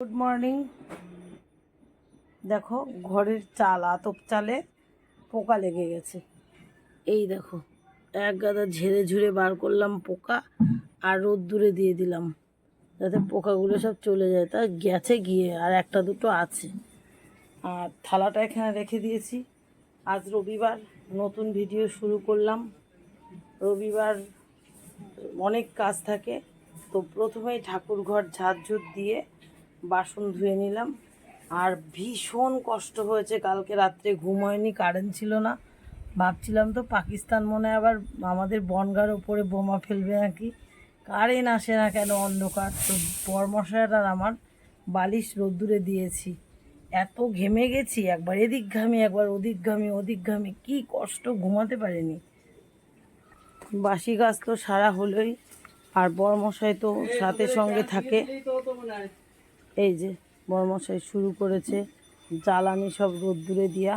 Good morning দেখো, ঘরের চাল, আতপ চালে পোকা লেগে গেছে। এই দেখো, এক গাদা ঝেড়ে ঝুড়ে বার করলাম পোকা আর রোদ্দুরে দিয়ে দিলাম, যাতে পোকাগুলো সব চলে যায়। তা গেছে গিয়ে, আর একটা দুটো আছে। আর থালাটা এখানে রেখে দিয়েছি। আজ রবিবার, নতুন ভিডিও শুরু করলাম। রবিবার অনেক কাজ থাকে, তো প্রথমেই ঠাকুর ঘর ঝাড়ঝুট দিয়ে বাসন ধুয়ে নিলাম। আর ভীষণ কষ্ট হয়েছে, কালকে রাত্রে ঘুম হয়নি কারেন্ট ছিল না। ভাবছিলাম তো পাকিস্তান মনে আবার আমাদের বনগার ওপরে বোমা ফেলবে নাকি? কারেন্ট আসে না কেন অন্ধকার? তো বরমশাইটার আমার বালিশ রোদ্দুরে দিয়েছি। এত ঘেমে গেছি, একবার এদিক ঘামি একবার ওদিক ঘামি ওদিক ঘামি কী কষ্ট, ঘুমাতে পারিনি। বাসি গাছ তো সারা হলোই, আর বড়মশাই তো সাথে সঙ্গে থাকে। এই যে বড়মশাই শুরু করেছে জ্বালানি সব রোদ্দুরে দিয়া।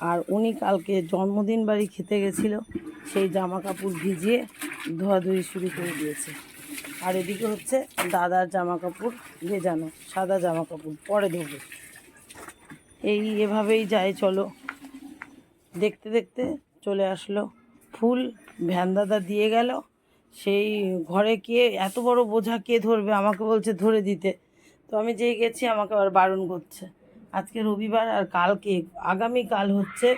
আর উনি কালকে জন্মদিন বাড়ি খেতে গেছিল, সেই জামা কাপড় ভিজিয়ে ধোয়াধুয়ি শুরু করে দিয়েছে। আর এদিকে হচ্ছে দাদার জামা কাপড় ভেজানো, সাদা জামা কাপড় পরে ধোবে। এই এভাবেই যায় চলো। দেখতে দেখতে চলে আসলো, ফুল ভ্যান দাদা দিয়ে গেল। সেই ঘরে কে, এত বড় বোঝা কে ধরবে? আমাকে বলছে ধরে দিতে। তো আমি যেই গেছি, আমাকে আবার বারণ করছে। আজকে রবিবার আর কালকে, আগামী কাল হচ্ছে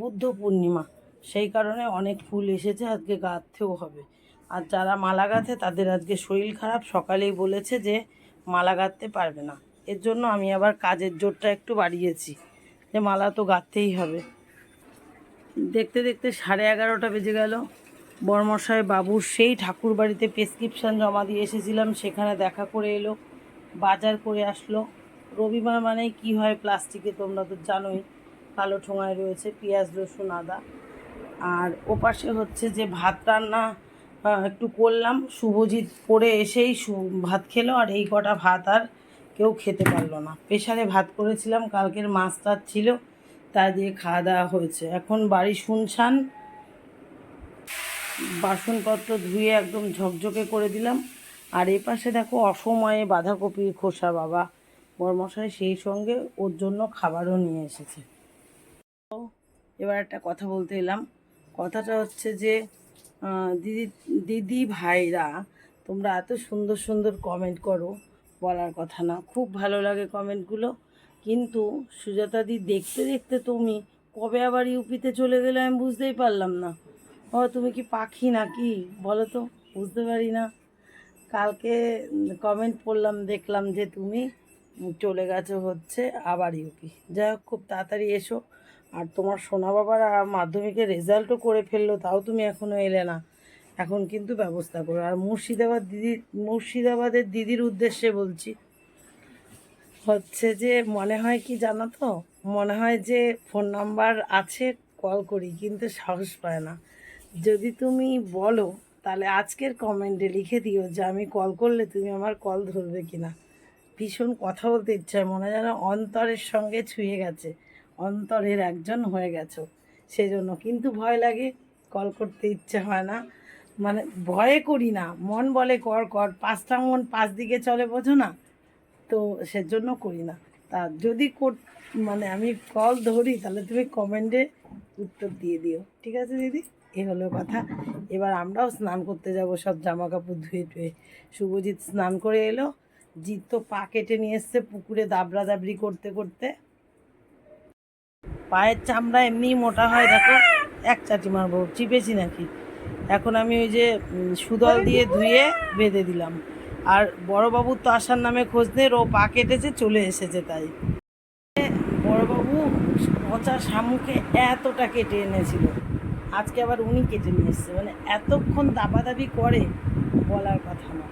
বুদ্ধ পূর্ণিমা। সেই কারণে অনেক ফুল এসেছে, আজকে গাঁথতেও হবে। আর যারা মালা গাঁথে, তাদের আজকে শরীর খারাপ। সকালেই বলেছে যে মালা গাঁথতে পারবে না। এর জন্য আমি আবার কাজের জোরটা একটু বাড়িয়েছি, যে মালা তো গাঁথতেই হবে। দেখতে দেখতে সাড়ে এগারোটা বেজে গেল। বর্মশাই বাবুর সেই ঠাকুর বাড়িতে প্রেসক্রিপশান জমা দিয়ে এসেছিলাম, সেখানে দেখা করে এলো। বাজার করে আসলো। রবিবার মানেই কি হয় প্লাস্টিকে তোমরা তো জানোই, কালো ঠোঙায় রয়েছে পেঁয়াজ, রসুন, আদা। আর ওপাশে হচ্ছে যে ভাত রান্না একটু করলাম, শুভজিৎ পড়ে এসেই ভাত খেলো আর এই কটা ভাত আর কেউ খেতে পারল না। প্রেশারে ভাত করেছিলাম, কালকের মাছ টাছ ছিল, তা দিয়ে খাওয়া দাওয়া হয়েছে। এখন বাড়ি শুনশান, বাসনপত্র ধুয়ে একদম ঝকঝকে করে দিলাম। আর এ পাশে দেখো অসময়ে বাঁধাকপির খোসা বাবা। বরমশাই সেই সঙ্গে ওর জন্য খাবারও নিয়ে এসেছে। এবার একটা কথা বলতে এলাম। কথাটা হচ্ছে যে দিদি দিদি ভাইরা তোমরা এত সুন্দর সুন্দর কমেন্ট করো, বলার কথা না। খুব ভালো লাগে কমেন্টগুলো কিন্তু সুজাতা দি, দেখতে দেখতে তুমি কবে আবার ইউপিতে চলে গেলে আমি বুঝতেই পারলাম না। ও, তুমি কি পাখি নাকি? বলো তো, বুঝতে পারি না। কালকে কমেন্ট পড়লাম দেখলাম যে তুমি চলে গেছো হচ্ছে আবার ইউপি যাই হোক, খুব তাড়াতাড়ি এসো। আর তোমার সোনা বাবার মাধ্যমিকের রেজাল্টও করে ফেলল, তাও তুমি এখনও এলে না। এখন কিন্তু ব্যবস্থা করো। আর মুর্শিদাবাদ দিদি, মুর্শিদাবাদের দিদির উদ্দেশ্যে বলছি, হচ্ছে যে মনে হয় কি জানো তো? মনে হয় যে ফোন নাম্বার আছে কল করি, কিন্তু সাহস পায় না। যদি তুমি বলো তাহলে আজকের কমেন্টে লিখে দিও যে আমি কল করলে তুমি আমার কল ধরবে কিনা। ভীষণ কথা বলতে ইচ্ছা মনে যেন অন্তরের সঙ্গে ছুঁয়ে গেছে, অন্তরের একজন হয়ে গেছো। সেই জন্য কিন্তু ভয় লাগে, কল করতে ইচ্ছে হয় না। মানে ভয়ে করি না, মন বলে কর কর, পাঁচটা মন পাঁচ দিকে চলে বোঝো না, তো সেজন্য করি না। তা যদি মানে আমি কল ধরি তাহলে তুমি কমেন্টে উত্তর দিয়ে দিও। ঠিক আছে দিদি? এ হলো কথা। এবার আমরাও স্নান করতে যাব, সব জামা কাপড় ধুয়ে টুয়ে। শুভজিৎ স্নান করে এলো। জিৎ তো পা কেটে নিয়ে এসছে পুকুরে দাবড়া দাবড়ি করতে করতে। পায়ের চামড়া এমনি মোটা হয়, দেখো। এক চাটি মারবো, চিপেছি নাকি? এখন আমি ওই যে সুদল দিয়ে ধুয়ে বেঁধে দিলাম। আর বড়বাবুর তো আসার নামে খোঁজ নেই ও পা কেটেছে, চলে এসেছে তাই। বড়বাবু পচা শামুকে এতটা কেটে এনেছিল। আজকে আবার উনি কেটে নিয়ে এসছে। মানে এতক্ষণ দাবাদাবি করে বলার কথা না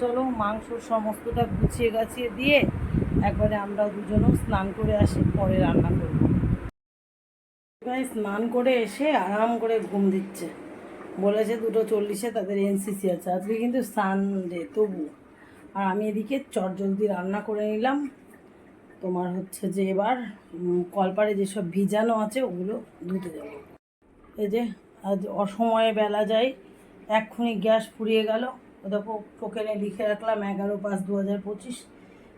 চলো মাংস সমস্তটা গুছিয়ে গাছিয়ে দিয়ে একবারে আমরা দুজনও স্নান করে আসি, পরে রান্না করব। ভাই স্নান করে এসে আরাম করে ঘুম দিচ্ছে। বলেছে দুটো চল্লিশে তাদের এনসিসি আছে। আজকে কিন্তু সানডে তবু। আর আমি এদিকে চটজলদি রান্না করে নিলাম। তোমার হচ্ছে যে এবার কলপারে যেসব ভিজানো আছে ওগুলো ধুতে যাব এই যে আজ অসময়ে বেলা যায় এক্ষুনি গ্যাস ফুরিয়ে গেল। দেখো টোকেনে লিখে রাখলাম এগারো পাঁচ দু হাজার পঁচিশ।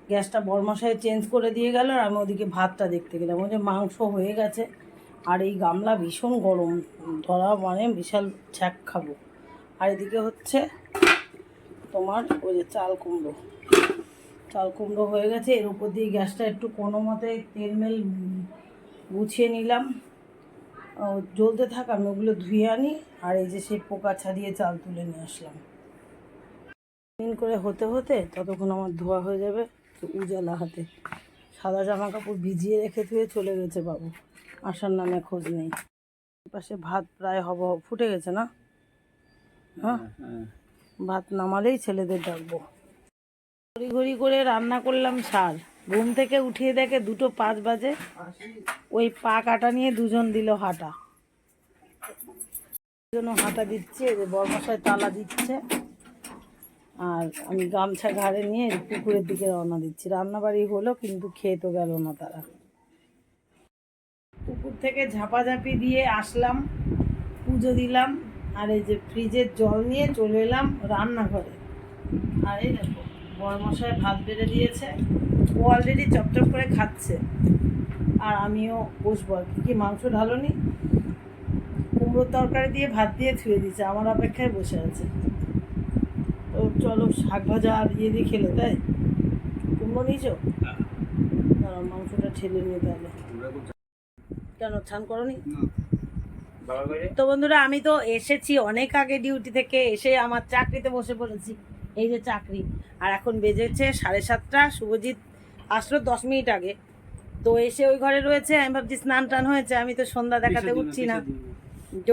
গ্যাসটা বরমশাই চেঞ্জ করে দিয়ে গেল আর আমি ওদিকে ভাতটা দেখতে গেলাম। ওই যে মাংস হয়ে গেছে আর এই গামলা ভীষণ গরম। ধরা মানে বিশাল ছ্যাক খাব। আর এদিকে হচ্ছে তোমার ওই যে চাল কুমড়ো। চাল কুমড়ো হয়ে গেছে। এর উপর দিয়ে গ্যাসটা একটু কোনো মতে তেলমেল উম, গুছিয়ে নিলাম। জ্বলতে থাক আমি ওগুলো ধুয়ে আনি আর এই যে সেই পোকা ছাড়িয়ে চাল তুলে নিয়ে আসলাম। দিন করে হতে হতে ততক্ষণ আমার ধোয়া হয়ে যাবে উজালা হাতে। সাদা জামা কাপড় ভিজিয়ে রেখে ধুয়ে চলে গেছে বাবু। আসার নামে খোঁজ নেই। পাশে ভাত প্রায় হব ফুটে গেছে না? হ্যাঁ? ভাত নামালেই ছেলেদের ডাকবো। ঘড়ি ঘড়ি করে রান্না করলাম সার ঘুম থেকে উঠিয়ে দেখে দুটো পাঁচ বাজে। ওই পা কাটা নিয়ে দুজন দিল হাঁটা। দুজন হাঁটা দিচ্ছে যে বর্মশায় তালা দিচ্ছে। আর আমি গামছা ঘাড়ে নিয়ে পুকুরের দিকে রওনা দিচ্ছি। রান্নাবাড়ি হলো, কিন্তু খেয়ে তো গেল না তারা। পুকুর থেকে ঝাপাঝাপি দিয়ে আসলাম, পুজো দিলাম, আর এই যে ফ্রিজের জল নিয়ে চলে এলাম রান্নাঘরে। আর এই দেখো বড়মশাই ভাত বেড়ে দিয়েছে। ও অলরেডি চপচপ করে খাচ্ছে। আর আমিও বসবো আর কি। মাংস ঢালোনি? কুমড়োর তরকারি দিয়ে ভাত দিয়ে ধুয়ে দিচ্ছে আমার অপেক্ষায় বসে আছে। তো চলো, শাক ভাজা আর ইয়ে দিয়ে খেলে, তাই? কুমড়ো নিয়েছো? মাংসটা ঠেলে নিয়ে তাহলে। কেন, ছান করনি? তো বন্ধুরা, আমি তো এসেছি অনেক আগে ডিউটি থেকে, এসে আমার চাকরিতে বসে পড়েছি। এই যে চাকরি। আর এখন বেজেছে সাড়ে সাতটা, শুভজিৎ আসলো দশ মিনিট আগে। তো এসে ওই ঘরে রয়েছে আমি ভাবছি স্নান টান হয়েছে আমি তো সন্ধ্যা দেখাতে উঠছি না।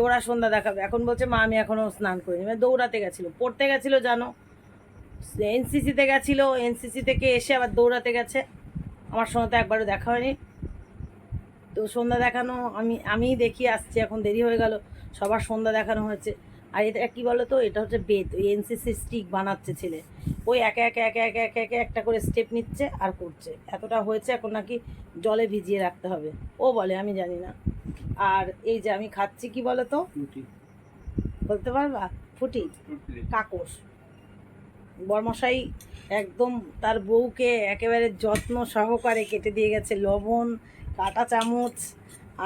ওরা সন্ধ্যা দেখাবে। এখন বলছে মা আমি এখনও স্নান করিনি। মানে দৌড়াতে গেছিল পড়তে গেছিল জানো? এনসিসিতে গেছিল এনসিসি থেকে এসে আবার দৌড়াতে গেছে। আমার সঙ্গে তো একবারও দেখা হয়নি। তো সন্ধ্যা দেখানো আমি আমিই দেখি আসছি এখন দেরি হয়ে গেল। সবার সন্ধ্যা দেখানো হয়েছে। আর এটা কি বলো তো এটা হচ্ছে বেত ওই এনসিসি স্টিক বানাচ্ছে ছেলে। ওই একে একে একে একে একে একে একটা করে স্টেপ নিচ্ছে আর করছে। এতটা হয়েছে এখন নাকি জলে ভিজিয়ে রাখতে হবে। ও বলে আমি জানি না। আর এই যে আমি খাচ্ছি কি বলো তো বলতে পারবা? ফুটি। কাকস বর্মশাই একদম তার বউকে একেবারে যত্ন সহকারে কেটে দিয়ে গেছে। লবণ কাঁটা চামচ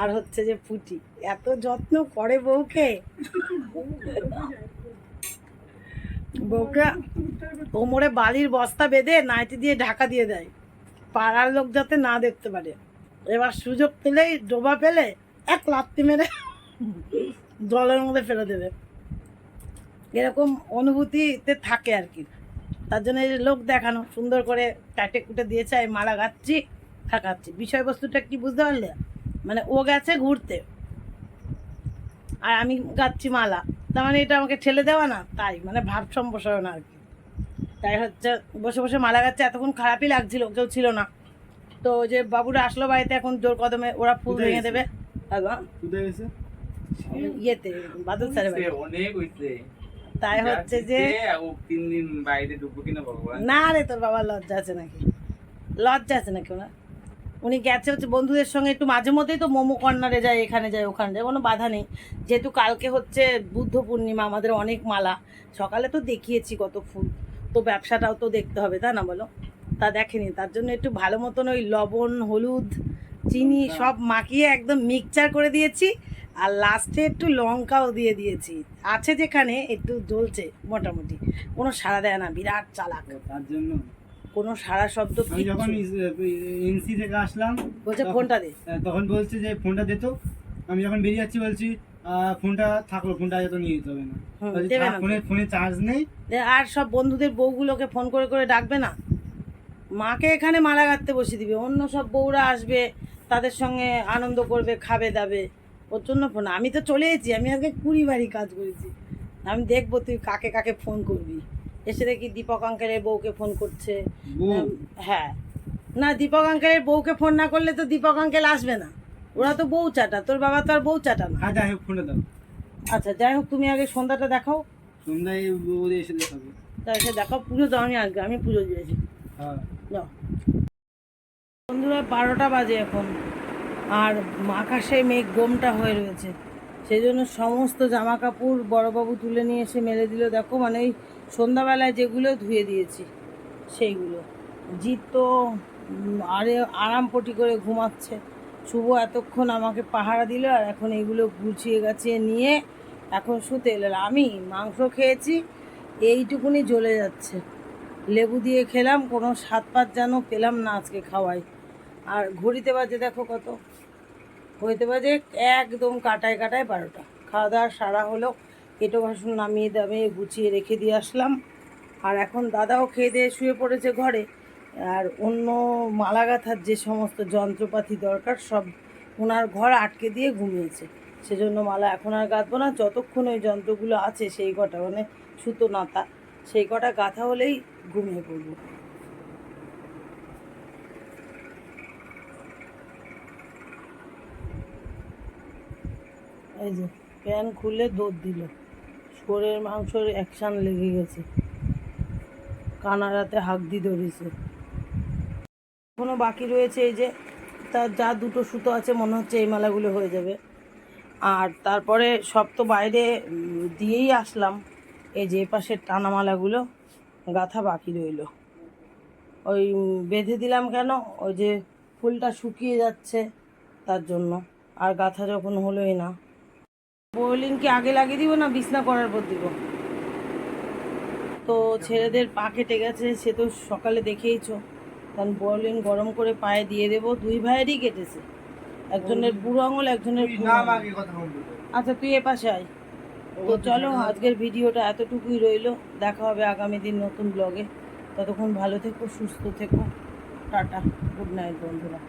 আর হচ্ছে যে ফুটি এত যত্ন করে বউকে? বউকে কোমরে বালির বস্তা বেঁধে নাইটি দিয়ে ঢাকা দিয়ে দেয়। পাড়ার লোক যাতে না দেখতে পারে। এবার সুযোগ পেলেই ডোবা পেলে এক লাত্তি মেরে জলের মধ্যে ফেলে দেবে। এরকম অনুভূতিতে থাকে আর কি। তার জন্য লোক দেখানো, সুন্দর করে কাটে কুটে দিয়েছে মালা গাচ্ছি থাকাচ্ছি বিষয়বস্তুটা কি বুঝতে পারলে? মানে ও গেছে ঘুরতে। আর আমি গাচ্ছি মালা। তার মানে এটা আমাকে ঠেলে দেওয়া না তাই মানে ভাব সম্প্রসারণ আর কি। তাই হচ্ছে বসে বসে মালা গাচ্ছে এতক্ষণ খারাপই লাগছিল কেউ ছিল না। তো যে বাবুরা আসলো বাড়িতে এখন জোর কদমে ওরা ফুল ভেঙে দেবে। ইয়েতে বাদল স্যারের বাড়ি অনেক হইছে। তাই হচ্ছে যে তিন দিন বাইরে ঢুকবো কিনা না রে তোর বাবার লজ্জা আছে নাকি? লজ্জা আছে নাকি ওনার? উনি গেছে হচ্ছে বন্ধুদের সঙ্গে একটু মাঝে মধ্যেই তো মোমো কর্নারে যায় এখানে যায় ওখানে যায় কোনো বাধা নেই। যেহেতু কালকে হচ্ছে বুদ্ধ পূর্ণিমা আমাদের অনেক মালা। সকালে তো দেখিয়েছি কত ফুল। তো ব্যবসাটাও তো দেখতে হবে তা না বলো? তা দেখেনি তার জন্য একটু ভালো মতন ওই লবণ হলুদ চিনি সব মাখিয়ে একদম মিক্সচার করে দিয়েছি আর লাস্টে একটু লঙ্কাও দিয়ে দিয়েছি। আছে যেখানে একটু জ্বলছে মোটামুটি। কোনো সাড়া দেয় না বিরাট চালাক। তার জন্য? কোনো সারা শব্দ আমি যখন। এনসি থেকে আসলাম বলছে ফোনটা দে। তখন বলছে যে ফোনটা দে তো। আমি যখন বেরিয়ে যাচ্ছি বলছি ফোনটা থাকল ফোনটা আগে তো নিয়ে যেতে হবে না। ফোনে ফোনে চার্জ নেই। আর সব বন্ধুদের বউগুলোকে ফোন করে করে ডাকবে না? মাকে এখানে মালা গাঁথতে বসিয়ে দিবে। অন্য সব বউরা আসবে তাদের সঙ্গে আনন্দ করবে খাবে দাবে। ওর জন্য ফোন। আমি তো চলে এসেছি আমি আজকে কুড়ি বাড়ি কাজ করেছি। আমি দেখব তুই কাকে কাকে ফোন করবি। এসে দেখি দীপক আঙ্কেলের বউকে ফোন করছে। হ্যাঁ। না দীপক আঙ্কেলের বউকে ফোন না করলে তো দীপক আঙ্কেল আসবে না। ওরা তো বউ চাটা তোর বাবা তো আর বউ চাটা না। হ্যাঁ যাই হোক ফোনে দাও। আচ্ছা যাই হোক তুমি আগে সন্ধ্যাটা দেখাও। সন্ধ্যায় ওদের এসে দেখাবে। এসে দেখাও পুজো দাও আমি আজকে আমি পুজো দিয়েছি হ্যাঁ। বন্ধুরা বারোটা বাজে এখন। আর আকাশে মেঘ গোমটা হয়ে রয়েছে। সেই জন্য সমস্ত জামা কাপড় বড়বাবু তুলে নিয়ে এসে মেলে দিল। দেখো মানে ওই সন্ধ্যাবেলায় যেগুলো ধুয়ে দিয়েছি, সেইগুলো। জিৎ তো আরে আরামপটি করে ঘুমাচ্ছে। শুভ এতক্ষণ আমাকে পাহারা দিল আর এখন এইগুলো গুছিয়ে গাছিয়ে নিয়ে এখন শুতে এলো। আমি মাংস খেয়েছি, এইটুকুনি জ্বলে যাচ্ছে। লেবু দিয়ে খেলাম, কোনো স্বাদ পাত যেন পেলাম না আজকে খাওয়াই আর ঘড়িতে বাজে দেখো কত। হইতে বাজে একদম কাটায় কাটায় বারোটা। খাওয়া দাওয়া সারা হলো, কেটো বাসন নামিয়ে দামিয়ে গুছিয়ে রেখে দিয়ে আসলাম। আর এখন দাদাও খেয়ে দিয়ে শুয়ে পড়েছে ঘরে। আর অন্য মালা গাঁথার যে সমস্ত যন্ত্রপাতি দরকার, সব ওনার ঘর আটকে দিয়ে ঘুমিয়েছে। সেজন্য মালা এখন আর গাঁথবো না, যতক্ষণ ওই যন্ত্রগুলো আছে সেই কটা মানে সুতো, নাতা, সেই কটা গাঁথা হলেই ঘুমিয়ে পড়ব। এই যে, প্যান খুলে দুধ দিল। শোরের মাংসর অ্যাকশান লেগে গেছে। কানারাতে হাক দি ধরেছে। এখনও বাকি রয়েছে এই যে, তার যা দুটো সুতো আছে, মনে হচ্ছে এই মালাগুলো হয়ে যাবে। আর তারপরে সব তো বাইরে দিয়েই আসলাম। এই যে পাশের টানা মালাগুলো, গাথা বাকি রইল। ওই বেঁধে দিলাম কেন? ওই যে ফুলটা শুকিয়ে যাচ্ছে তার জন্য। আর গাথা যখন হলোই না বোলিনকে আগে লাগিয়ে দিব না বিছনা করার পর দিব? তো ছেলেদের পা কেটে গেছে সে তো সকালে দেখেইছো। কারণ বোলিন গরম করে পায়ে দিয়ে দেবো দুই ভাইয়েরই কেটেছে। একজনের বুড়ো আঙুল একজনের আচ্ছা তুই এ পাশে আয়। তো চলো আজকের ভিডিওটা এতটুকুই রইল। দেখা হবে আগামী দিন নতুন ব্লগে। ততক্ষণ ভালো থেকো সুস্থ থেকো। টাটা গুড নাইট বন্ধুরা।